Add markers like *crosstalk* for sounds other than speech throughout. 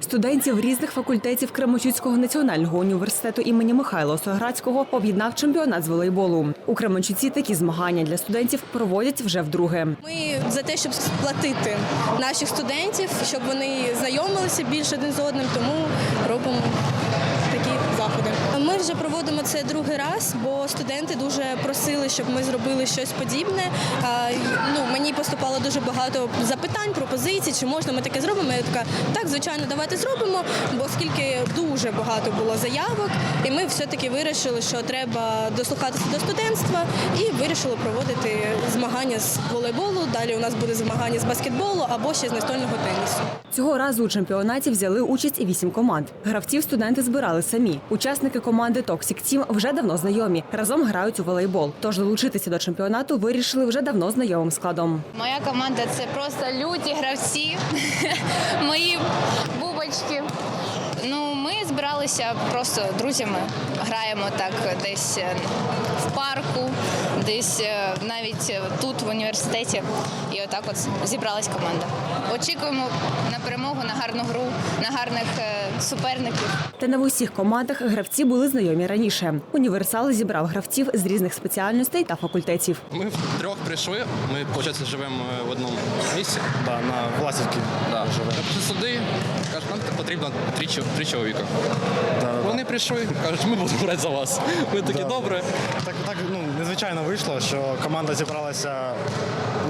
Студентів різних факультетів Кременчуцького національного університету імені Михайла Осоградського об'єднав чемпіонат з волейболу. У Кременчуці такі змагання для студентів проводять вже вдруге. Ми за те, щоб сплатити наших студентів, щоб вони знайомилися більше один з одним, тому робимо такі заходи. Ми вже проводимо це другий раз, бо студенти дуже просили, щоб ми зробили щось подібне. Поступало дуже багато запитань, пропозицій, чи можна ми таке зробимо. Я така, так, звичайно, давайте зробимо, бо оскільки дуже багато було заявок, і ми все-таки вирішили, що треба дослухатися до студентства і вирішили проводити змагання з волейболу. Далі у нас буде змагання з баскетболу або ще з настольного тенісу. Цього разу у чемпіонаті взяли участь і вісім команд. Гравців студенти збирали самі. Учасники команди Toxic Team вже давно знайомі. Разом грають у волейбол. Тож долучитися до чемпіонату вирішили вже давно знайомим складом. Моя команда це просто люті гравці, *laughs* мої ми просто друзями. Граємо так десь е, в парку, десь е, навіть тут в університеті. І отак от зібралась команда. Очікуємо на перемогу, на гарну гру, на гарних е, суперників. Та не в усіх командах гравці були знайомі раніше. Універсал зібрав гравців з різних спеціальностей та факультетів. Ми втрьох прийшли. Ми, виходить, живемо в одному місці. Да, на Власівці Да. живе. Ми сюди, кажуть, нам потрібно три, три чоловіка. Вони прийшли, кажуть, ми будемо грати за вас. Ми такі Да, добре. Так, так ну, незвичайно вийшло, що команда зібралася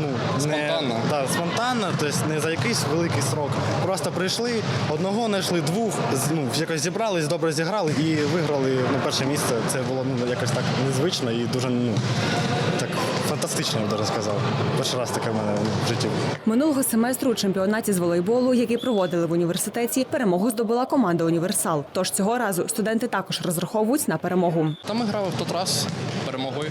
ну, Спонтанно. Не, да, спонтанно, тобто не за якийсь великий срок. Просто прийшли, одного знайшли, двох, ну, якось зібрались, добре зіграли і виграли ну, перше місце. Це було ну, якось так незвично і дуже ну, фантастично, я б даже сказав. Перший раз таке в мене в житті. Минулого семестру у чемпіонаті з волейболу, який проводили в університеті, перемогу здобула команда Універсал. Тож цього разу студенти також розраховують на перемогу. Та ми грали в той раз, перемогли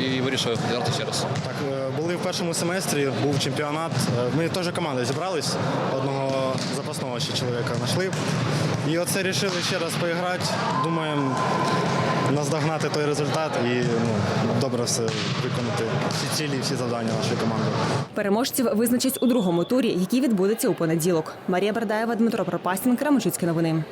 і вирішили грати ще раз. Так, е, були в першому семестрі, був чемпіонат. Е, Ми теж команда зібрались, одного запасного ще чоловіка знайшли. І оце вирішили ще раз поіграти. Думаємо наздогнати той результат і ну, добре все виконати. Всі цілі, всі завдання нашої команди. Переможців визначать у другому турі, який відбудеться у понеділок. Марія Бердаєва, Дмитро Пропастін, Кременчуцькі новини.